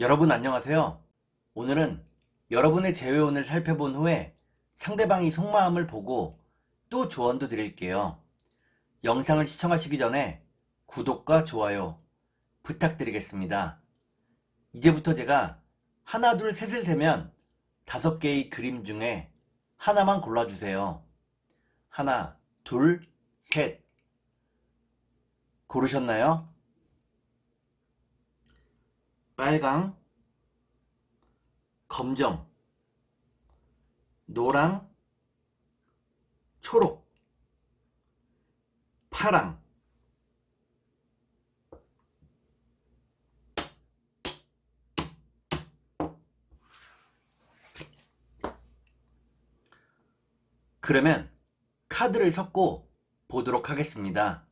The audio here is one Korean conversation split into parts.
여러분 안녕하세요. 오늘은 여러분의 재회원을 살펴본 후에 상대방이 속마음을 보고 또 조언도 드릴게요. 영상을 시청하시기 전에 구독과 좋아요 부탁드리겠습니다. 이제부터 제가 하나, 둘, 셋을 세면 다섯 개의 그림 중에 하나만 골라주세요. 하나, 둘, 셋. 고르셨나요? 빨강, 검정, 노랑, 초록, 파랑. 그러면 카드를 섞고 보도록 하겠습니다.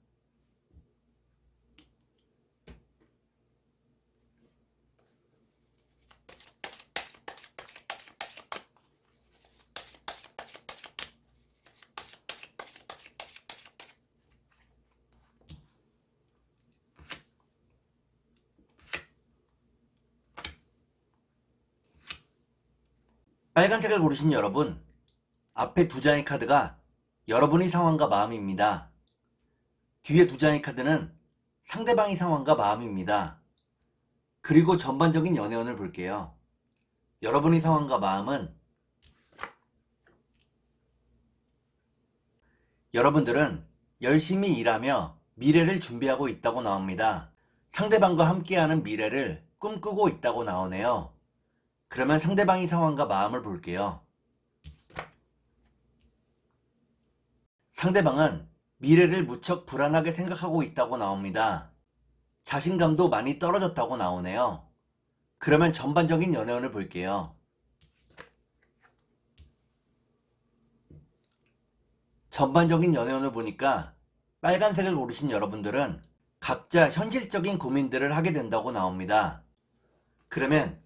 빨간색을 고르신 여러분, 앞에 두 장의 카드가 여러분의 상황과 마음입니다. 뒤에 두 장의 카드는 상대방의 상황과 마음입니다. 그리고 전반적인 연애운을 볼게요. 여러분의 상황과 마음은 여러분들은 열심히 일하며 미래를 준비하고 있다고 나옵니다. 상대방과 함께하는 미래를 꿈꾸고 있다고 나오네요. 그러면 상대방의 상황과 마음을 볼게요. 상대방은 미래를 무척 불안하게 생각하고 있다고 나옵니다. 자신감도 많이 떨어졌다고 나오네요. 그러면 전반적인 연애운을 볼게요. 전반적인 연애운을 보니까 빨간색을 고르신 여러분들은 각자 현실적인 고민들을 하게 된다고 나옵니다. 그러면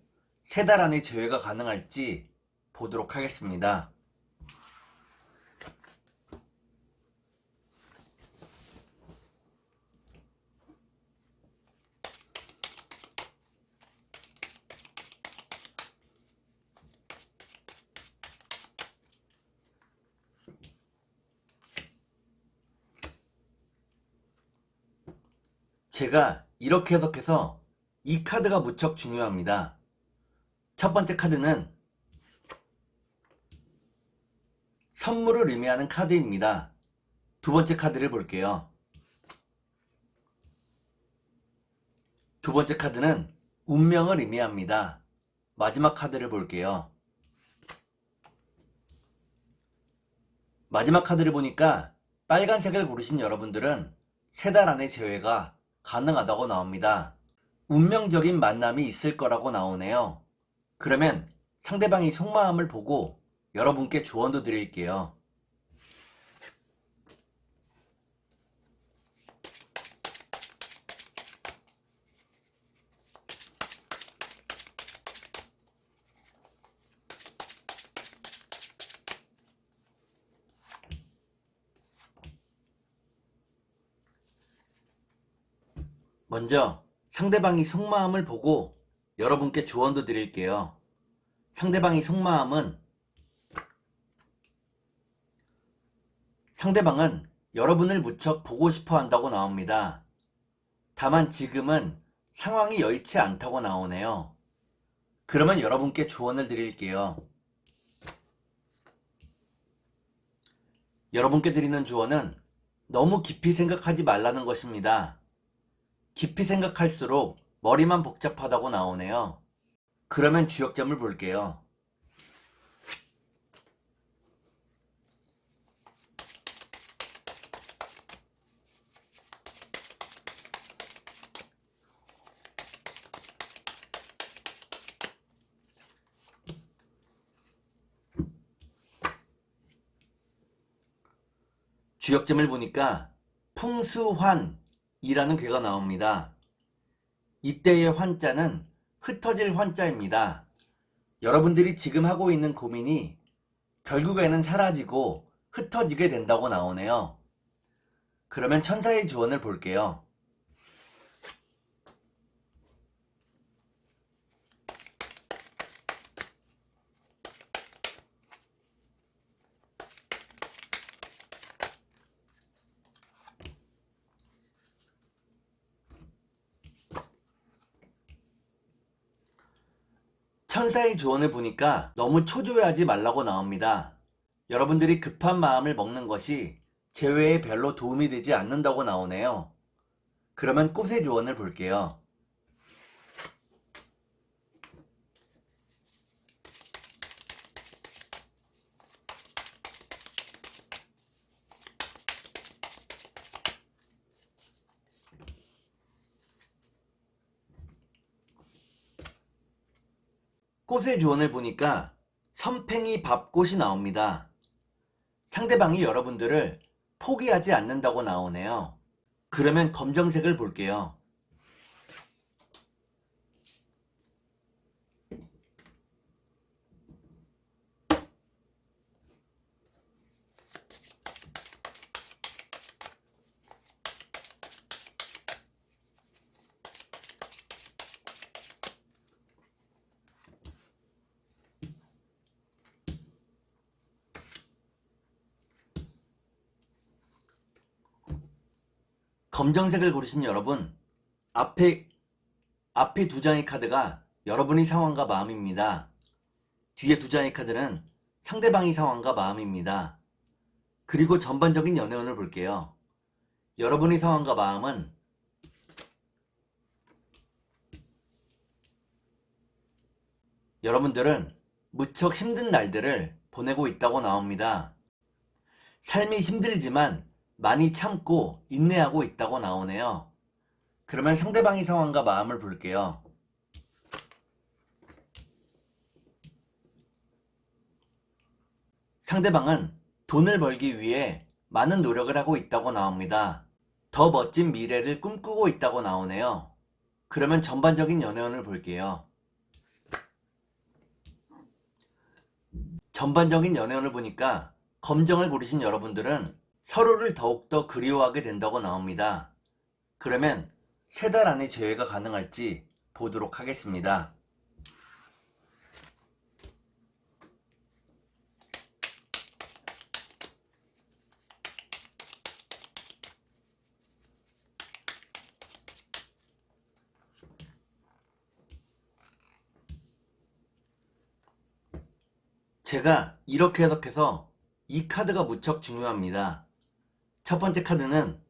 세 달 안에 재회가 가능할지 보도록 하겠습니다. 제가 이렇게 해석해서 이 카드가 무척 중요합니다. 첫 번째 카드는 선물을 의미하는 카드입니다. 두 번째 카드를 볼게요. 두 번째 카드는 운명을 의미합니다. 마지막 카드를 볼게요. 마지막 카드를 보니까 빨간색을 고르신 여러분들은 세 달 안에 재회가 가능하다고 나옵니다. 운명적인 만남이 있을 거라고 나오네요. 그러면 상대방이 속마음을 보고 여러분께 조언도 드릴게요. 먼저 상대방이 속마음을 보고 여러분께 조언도 드릴게요. 상대방이 속마음은 상대방은 여러분을 무척 보고 싶어 한다고 나옵니다. 다만 지금은 상황이 여의치 않다고 나오네요. 그러면 여러분께 조언을 드릴게요. 여러분께 드리는 조언은 너무 깊이 생각하지 말라는 것입니다. 깊이 생각할수록 머리만 복잡하다고 나오네요. 그러면 주역점을 볼게요. 주역점을 보니까 풍수환이라는 괴가 나옵니다. 이때의 환자는 흩어질 환자입니다. 여러분들이 지금 하고 있는 고민이 결국에는 사라지고 흩어지게 된다고 나오네요. 그러면 천사의 조언을 볼게요. 천사의 조언을 보니까 너무 초조해하지 말라고 나옵니다. 여러분들이 급한 마음을 먹는 것이 재회에 별로 도움이 되지 않는다고 나오네요. 그러면 꽃의 조언을 볼게요. 꽃의 조언을 보니까 선팽이 밥꽃이 나옵니다. 상대방이 여러분들을 포기하지 않는다고 나오네요. 그러면 검정색을 볼게요. 검정색을 고르신 여러분, 앞에, 앞에 두 장의 카드가 여러분의 상황과 마음입니다. 뒤에 두 장의 카드는 상대방의 상황과 마음입니다. 그리고 전반적인 연애운을 볼게요. 여러분의 상황과 마음은 여러분들은 무척 힘든 날들을 보내고 있다고 나옵니다. 삶이 힘들지만 많이 참고 인내하고 있다고 나오네요. 그러면 상대방의 상황과 마음을 볼게요. 상대방은 돈을 벌기 위해 많은 노력을 하고 있다고 나옵니다. 더 멋진 미래를 꿈꾸고 있다고 나오네요. 그러면 전반적인 연애운을 볼게요. 전반적인 연애운을 보니까 검정을 고르신 여러분들은 서로를 더욱더 그리워하게 된다고 나옵니다. 그러면 세 달 안에 재회가 가능할지 보도록 하겠습니다. 제가 이렇게 해석해서 이 카드가 무척 중요합니다. 첫 번째 카드는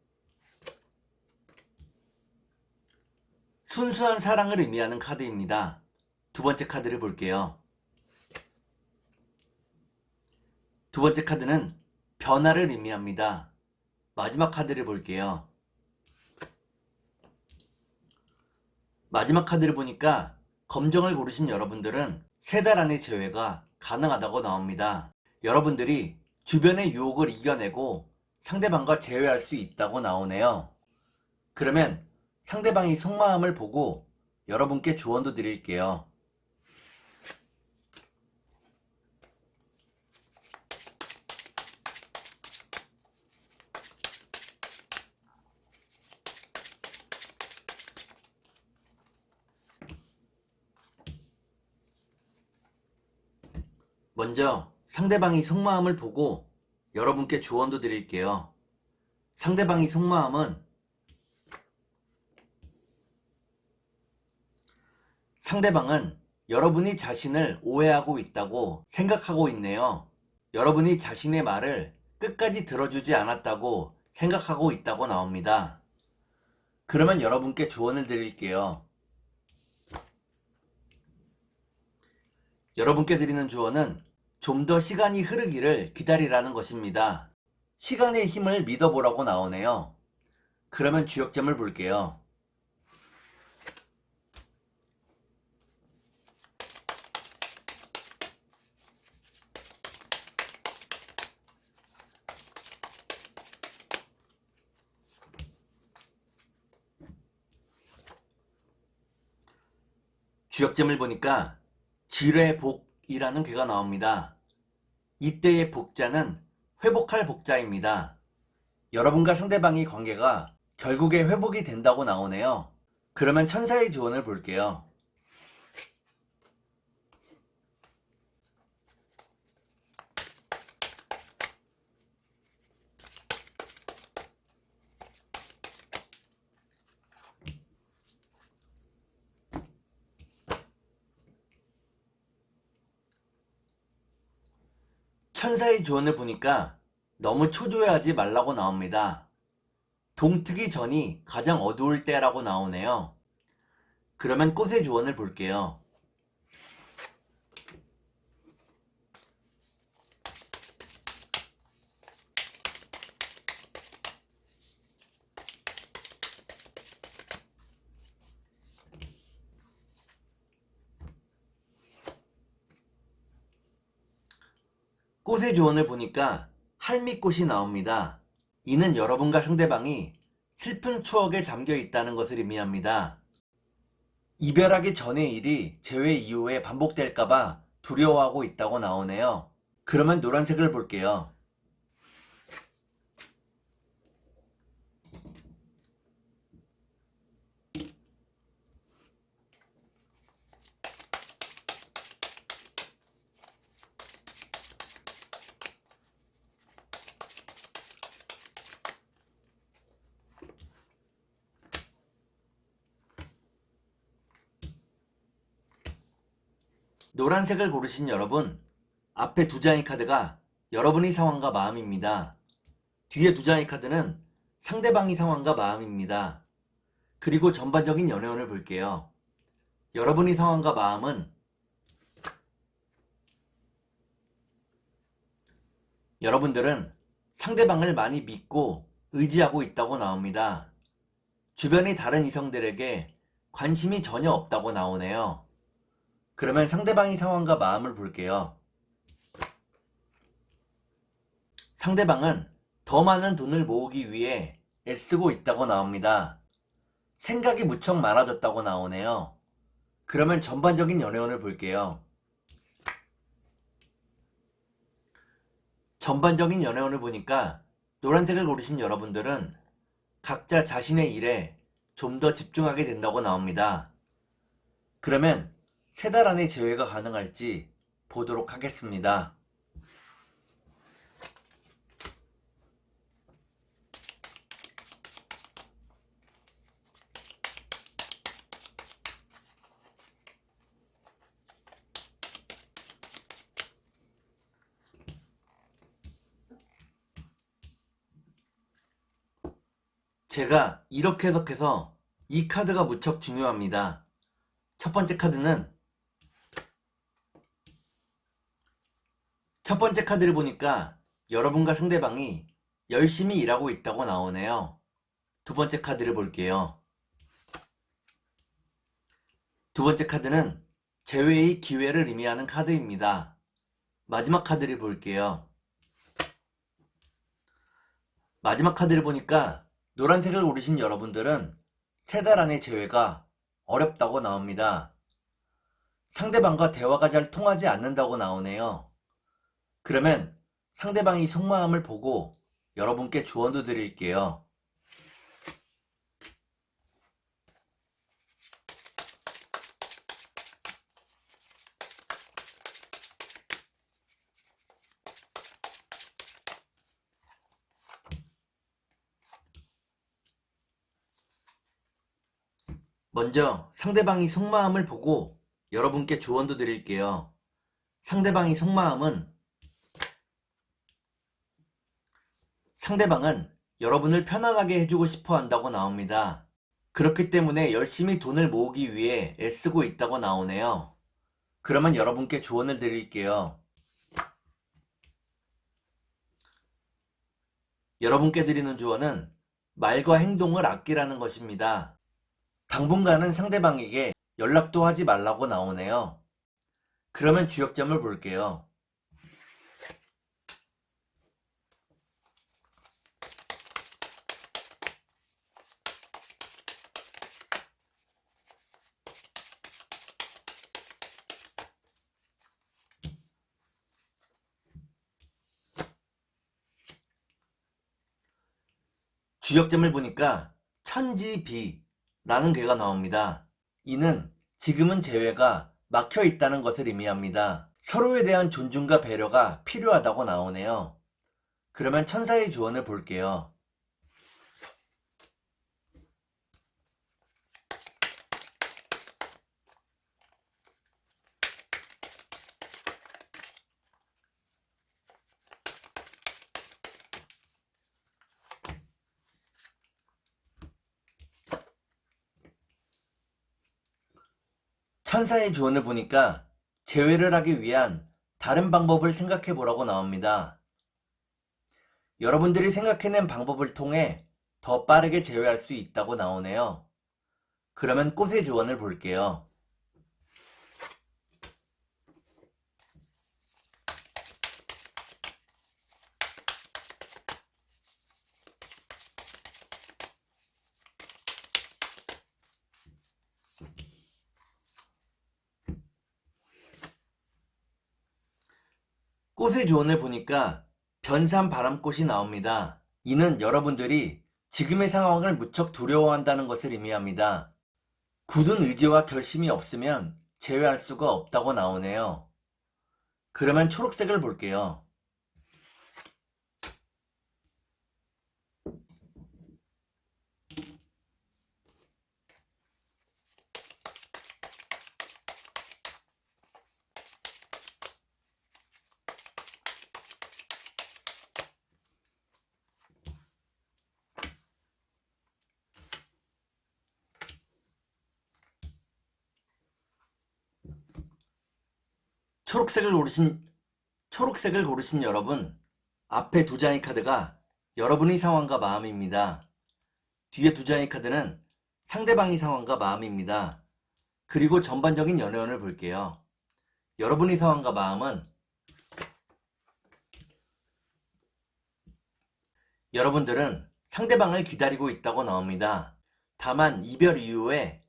순수한 사랑을 의미하는 카드입니다. 두 번째 카드를 볼게요. 두 번째 카드는 변화를 의미합니다. 마지막 카드를 볼게요. 마지막 카드를 보니까 검정을 고르신 여러분들은 세 달 안에 재회가 가능하다고 나옵니다. 여러분들이 주변의 유혹을 이겨내고 상대방과 재회할 수 있다고 나오네요. 그러면 상대방이 속마음을 보고 여러분께 조언도 드릴게요. 먼저 상대방이 속마음을 보고 여러분께 조언도 드릴게요. 상대방이 속마음은 상대방은 여러분이 자신을 오해하고 있다고 생각하고 있네요. 여러분이 자신의 말을 끝까지 들어주지 않았다고 생각하고 있다고 나옵니다. 그러면 여러분께 조언을 드릴게요. 여러분께 드리는 조언은 좀 더 시간이 흐르기를 기다리라는 것입니다. 시간의 힘을 믿어보라고 나오네요. 그러면 주역점을 볼게요. 주역점을 보니까 지뢰 복 이라는 괴가 나옵니다. 이때의 복자는 회복할 복자입니다. 여러분과 상대방의 관계가 결국에 회복이 된다고 나오네요. 그러면 천사의 조언을 볼게요. 천사의 조언을 보니까 너무 초조해하지 말라고 나옵니다. 동트기 전이 가장 어두울 때라고 나오네요. 그러면 꽃의 조언을 볼게요. 꽃의 조언을 보니까 할미꽃이 나옵니다. 이는 여러분과 상대방이 슬픈 추억에 잠겨 있다는 것을 의미합니다. 이별하기 전의 일이 재회 이후에 반복될까봐 두려워하고 있다고 나오네요. 그러면 노란색을 볼게요. 노란색을 고르신 여러분, 앞에 두 장의 카드가 여러분의 상황과 마음입니다. 뒤에 두 장의 카드는 상대방의 상황과 마음입니다. 그리고 전반적인 연애운을 볼게요. 여러분의 상황과 마음은 여러분들은 상대방을 많이 믿고 의지하고 있다고 나옵니다. 주변의 다른 이성들에게 관심이 전혀 없다고 나오네요. 그러면 상대방의 상황과 마음을 볼게요. 상대방은 더 많은 돈을 모으기 위해 애쓰고 있다고 나옵니다. 생각이 무척 많아졌다고 나오네요. 그러면 전반적인 연애운을 볼게요. 전반적인 연애운을 보니까 노란색을 고르신 여러분들은 각자 자신의 일에 좀 더 집중하게 된다고 나옵니다. 그러면 세 달 안에 재회가 가능할지 보도록 하겠습니다. 제가 이렇게 해석해서 이 카드가 무척 중요합니다. 첫 번째 카드는 첫 번째 카드를 보니까 여러분과 상대방이 열심히 일하고 있다고 나오네요. 두 번째 카드를 볼게요. 두 번째 카드는 재회의 기회를 의미하는 카드입니다. 마지막 카드를 볼게요. 마지막 카드를 보니까 노란색을 고르신 여러분들은 세 달 안의 재회가 어렵다고 나옵니다. 상대방과 대화가 잘 통하지 않는다고 나오네요. 그러면 상대방이 속마음을 보고 여러분께 조언도 드릴게요. 먼저 상대방이 속마음을 보고 여러분께 조언도 드릴게요. 상대방이 속마음은 상대방은 여러분을 편안하게 해주고 싶어 한다고 나옵니다. 그렇기 때문에 열심히 돈을 모으기 위해 애쓰고 있다고 나오네요. 그러면 여러분께 조언을 드릴게요. 여러분께 드리는 조언은 말과 행동을 아끼라는 것입니다. 당분간은 상대방에게 연락도 하지 말라고 나오네요. 그러면 주역점을 볼게요. 주역점을 보니까 천지비라는 괴가 나옵니다. 이는 지금은 재회가 막혀 있다는 것을 의미합니다. 서로에 대한 존중과 배려가 필요하다고 나오네요. 그러면 천사의 조언을 볼게요. 천사의 조언을 보니까 재회를 하기 위한 다른 방법을 생각해 보라고 나옵니다. 여러분들이 생각해낸 방법을 통해 더 빠르게 재회할 수 있다고 나오네요. 그러면 꽃의 조언을 볼게요. 꽃의 조언을 보니까 변산 바람꽃이 나옵니다. 이는 여러분들이 지금의 상황을 무척 두려워한다는 것을 의미합니다. 굳은 의지와 결심이 없으면 제외할 수가 없다고 나오네요. 그러면 초록색을 볼게요. 초록색을 고르신 초록색을 고르신 여러분 앞에 두 장의 카드가 여러분의 상황과 마음입니다. 뒤에 두 장의 카드는 상대방의 상황과 마음입니다. 그리고 전반적인 연애운을 볼게요. 여러분의 상황과 마음은 여러분들은 상대방을 기다리고 있다고 나옵니다. 다만 이별 이후에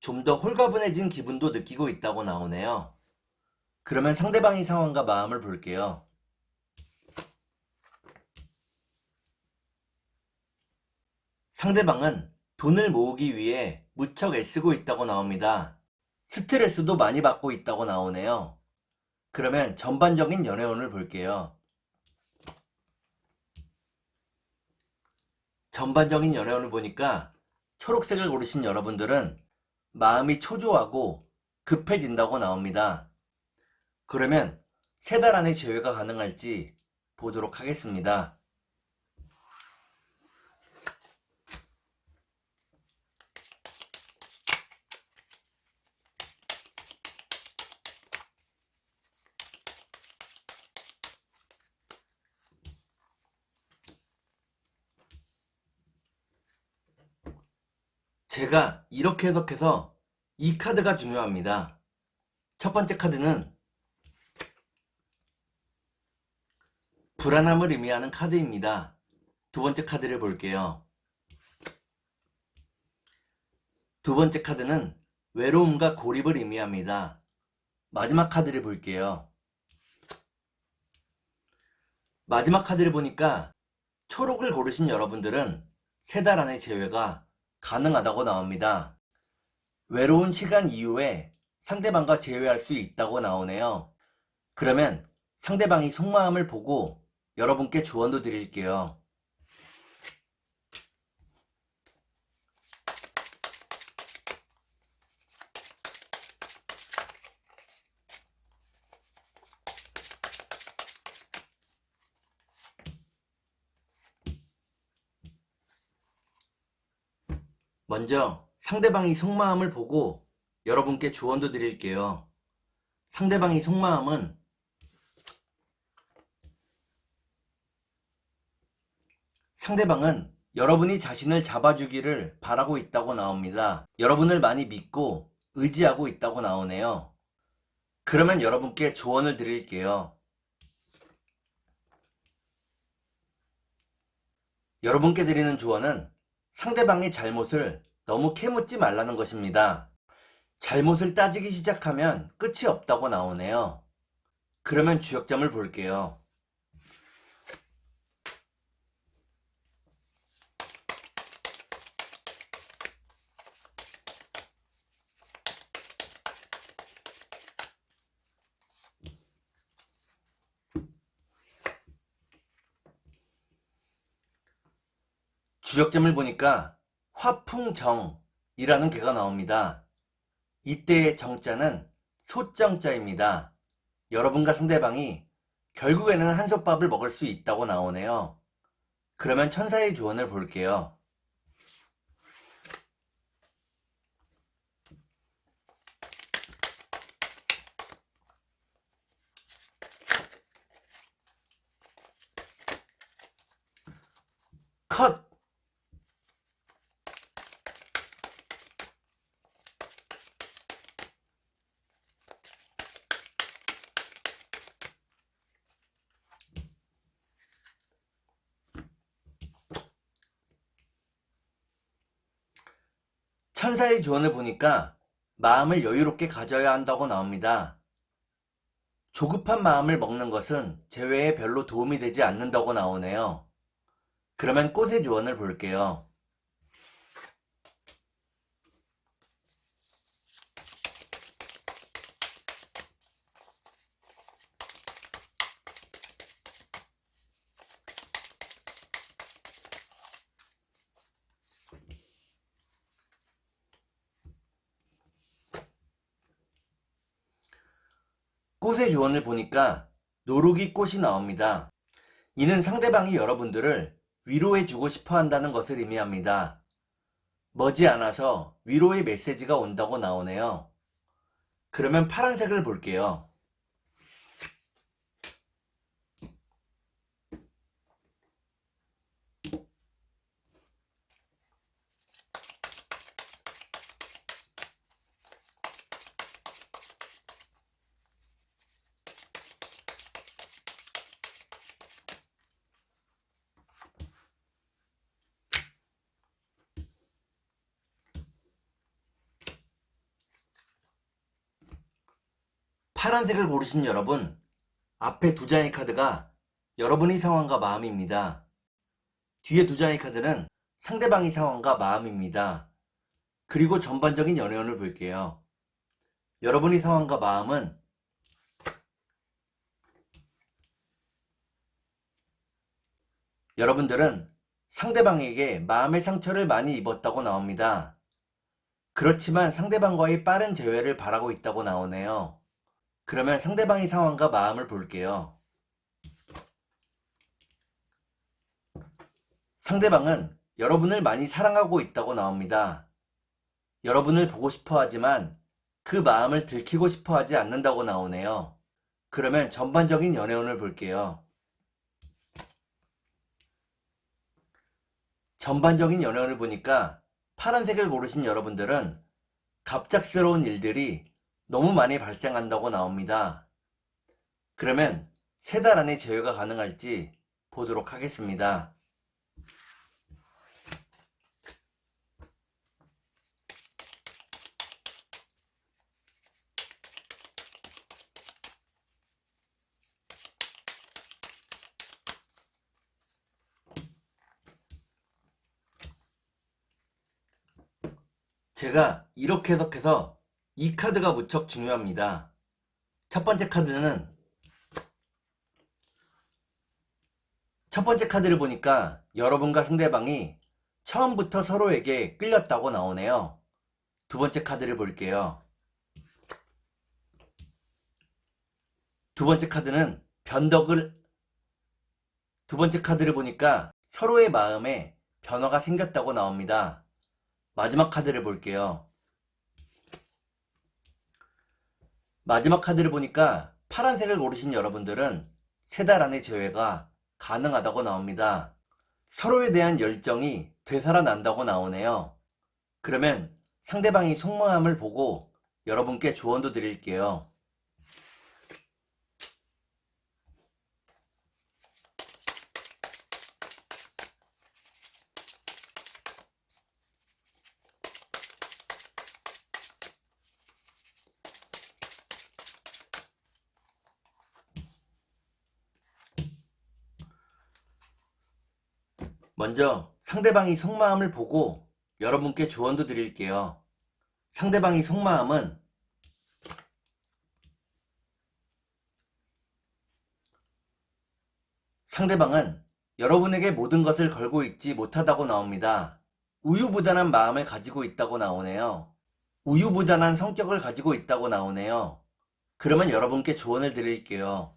좀 더 홀가분해진 기분도 느끼고 있다고 나오네요. 그러면 상대방의 상황과 마음을 볼게요. 상대방은 돈을 모으기 위해 무척 애쓰고 있다고 나옵니다. 스트레스도 많이 받고 있다고 나오네요. 그러면 전반적인 연애운을 볼게요. 전반적인 연애운을 보니까 초록색을 고르신 여러분들은 마음이 초조하고 급해진다고 나옵니다. 그러면 세 달 안에 제외가 가능할지 보도록 하겠습니다. 제가 이렇게 해석해서 이 카드가 중요합니다. 첫 번째 카드는 불안함을 의미하는 카드입니다. 두 번째 카드를 볼게요. 두 번째 카드는 외로움과 고립을 의미합니다. 마지막 카드를 볼게요. 마지막 카드를 보니까 초록을 고르신 여러분들은 세 달 안에 제외가 가능하다고 나옵니다. 외로운 시간 이후에 상대방과 재회할 수 있다고 나오네요. 그러면 상대방이 속마음을 보고 여러분께 조언도 드릴게요. 먼저 상대방이 속마음을 보고 여러분께 조언도 드릴게요. 상대방이 속마음은 상대방은 여러분이 자신을 잡아주기를 바라고 있다고 나옵니다. 여러분을 많이 믿고 의지하고 있다고 나오네요. 그러면 여러분께 조언을 드릴게요. 여러분께 드리는 조언은 상대방의 잘못을 너무 캐묻지 말라는 것입니다. 잘못을 따지기 시작하면 끝이 없다고 나오네요. 그러면 주역점을 볼게요. 주역점을 보니까 화풍정이라는 개가 나옵니다. 이때의 정자는 소정자입니다. 여러분과 상대방이 결국에는 한솥밥을 먹을 수 있다고 나오네요. 그러면 천사의 조언을 볼게요. 컷! 천사의 조언을 보니까 마음을 여유롭게 가져야 한다고 나옵니다. 조급한 마음을 먹는 것은 재회에 별로 도움이 되지 않는다고 나오네요. 그러면 꽃의 조언을 볼게요. 꽃의 조언을 보니까 노루기 꽃이 나옵니다. 이는 상대방이 여러분들을 위로해주고 싶어 한다는 것을 의미합니다. 머지않아서 위로의 메시지가 온다고 나오네요. 그러면 파란색을 볼게요. 파란색을 고르신 여러분, 앞에 두 장의 카드가 여러분의 상황과 마음입니다. 뒤에 두 장의 카드는 상대방의 상황과 마음입니다. 그리고 전반적인 연애운을 볼게요. 여러분의 상황과 마음은 여러분들은 상대방에게 마음의 상처를 많이 입었다고 나옵니다. 그렇지만 상대방과의 빠른 재회를 바라고 있다고 나오네요. 그러면 상대방의 상황과 마음을 볼게요. 상대방은 여러분을 많이 사랑하고 있다고 나옵니다. 여러분을 보고 싶어 하지만 그 마음을 들키고 싶어 하지 않는다고 나오네요. 그러면 전반적인 연애운을 볼게요. 전반적인 연애운을 보니까 파란색을 고르신 여러분들은 갑작스러운 일들이 너무 많이 발생한다고 나옵니다. 그러면 세 달 안에 제외가 가능할지 보도록 하겠습니다. 제가 이렇게 해석해서 이 카드가 무척 중요합니다. 첫 번째 카드는 첫 번째 카드를 보니까 여러분과 상대방이 처음부터 서로에게 끌렸다고 나오네요. 두 번째 카드를 볼게요. 두 번째 카드는 변덕을 두 번째 카드를 보니까 서로의 마음에 변화가 생겼다고 나옵니다. 마지막 카드를 볼게요. 마지막 카드를 보니까 파란색을 고르신 여러분들은 세 달 안에 재회가 가능하다고 나옵니다. 서로에 대한 열정이 되살아난다고 나오네요. 그러면 상대방이 속마음을 보고 여러분께 조언도 드릴게요. 먼저 상대방이 속마음을 보고 여러분께 조언도 드릴게요. 상대방이 속마음은 상대방은 여러분에게 모든 것을 걸고 있지 못하다고 나옵니다. 우유부단한 마음을 가지고 있다고 나오네요. 우유부단한 성격을 가지고 있다고 나오네요. 그러면 여러분께 조언을 드릴게요.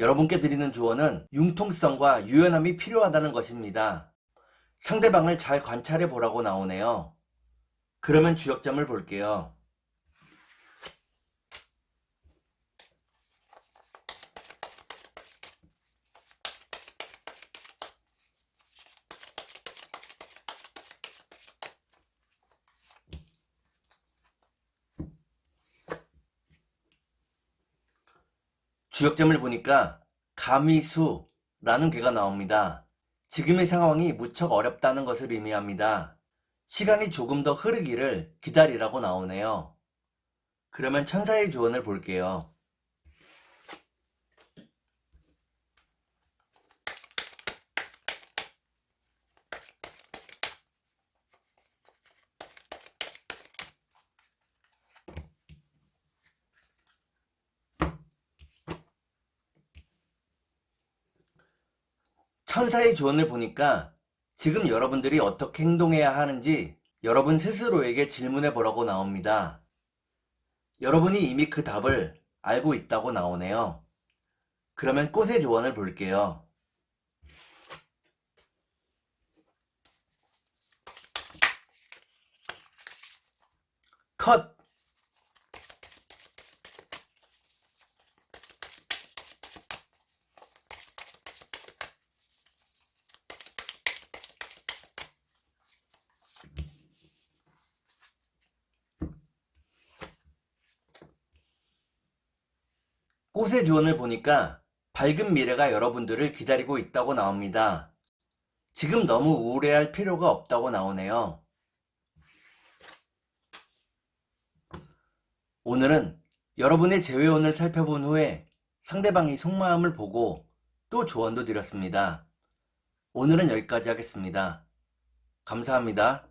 여러분께 드리는 조언은 융통성과 유연함이 필요하다는 것입니다. 상대방을 잘 관찰해 보라고 나오네요. 그러면 주역점을 볼게요. 주역점을 보니까 가미수라는 괴가 나옵니다. 지금의 상황이 무척 어렵다는 것을 의미합니다. 시간이 조금 더 흐르기를 기다리라고 나오네요. 그러면 천사의 조언을 볼게요. 천사의 조언을 보니까 지금 여러분들이 어떻게 행동해야 하는지 여러분 스스로에게 질문해 보라고 나옵니다. 여러분이 이미 그 답을 알고 있다고 나오네요. 그러면 꽃의 조언을 볼게요. 컷! 꽃의 조언을 보니까 밝은 미래가 여러분들을 기다리고 있다고 나옵니다. 지금 너무 우울해할 필요가 없다고 나오네요. 오늘은 여러분의 재회원을 살펴본 후에 상대방이 속마음을 보고 또 조언도 드렸습니다. 오늘은 여기까지 하겠습니다. 감사합니다.